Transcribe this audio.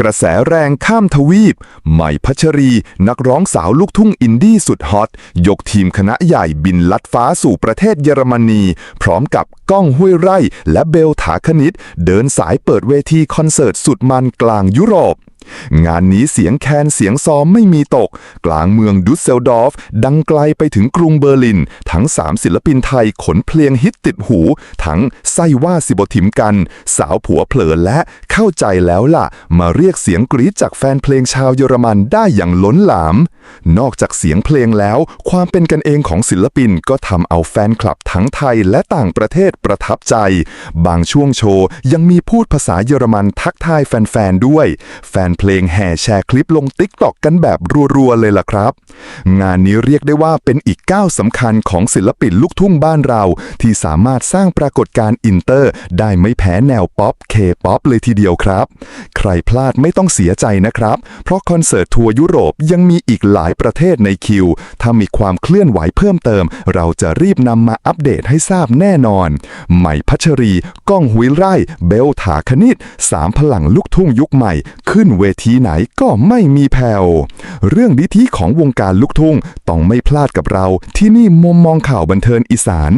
กระแสแรงข้ามทวีป ใหม่พัชรี นักร้องสาวลูกทุ่งอินดี้สุดฮอต ยกทีมคณะใหญ่บินลัดฟ้าสู่ประเทศเยอรมนี พร้อมกับก้องห้วยไร่ และเบลถาคณิต เดินสายเปิดเวทีคอนเสิร์ตสุดมันกลางยุโรป งานนี้เสียงแคนเสียงซอมไม่มีตก กลางเมืองดุสเซลดอร์ฟ ดังไกลไปถึงกรุงเบอร์ลิน ทั้ง 3 ศิลปินไทยขนเพลงฮิตติดหู ทั้งไส้ว่าสิบทิมกัน สาวผัวเผลอและเข้าใจแล้วล่ะ มาเรียกเสียงกรี๊ดจากแฟนเพลงชาวเยอรมันได้อย่างล้นหลาม นอกจากเสียงเพลงแล้ว ความเป็นกันเองของศิลปินก็ทำเอาแฟนคลับทั้งไทยและต่างประเทศประทับใจ บางช่วงโชว์ยังมีพูดภาษาเยอรมันทักทายแฟนๆด้วย แฟนเพลงแห่แชร์คลิปลงติ๊กตอกกันแบบรัวๆเลยล่ะครับ งานนี้เรียกได้ว่าเป็นอีกก้าวสำคัญของศิลปินลูกทุ่งบ้านเรา ที่สามารถสร้างปรากฏการณ์อินเตอร์ ได้ไม่แพ้แนวป๊อปเคป๊อปเลยทีเดียวครับ ใครพลาดไม่ต้องเสียใจนะครับ เพราะคอนเสิร์ตทัวร์ยุโรปยังมีอีกหลายประเทศในคิว ถ้ามีความเคลื่อนไหวเพิ่มเติม เราจะรีบนำมาอัปเดตให้ทราบแน่นอน ใหม่พัชรี ก้องหุยไร่ เบลถาคณิตสามพลังลูกทุ่งยุคใหม่ ขึ้นเวทีไหนก็ไม่มีแผ่ว เรื่องดีทีของวงการลูกทุ่งต้องไม่พลาดกับเราที่นี่มุมมองข่าวบันเทิงอีสาน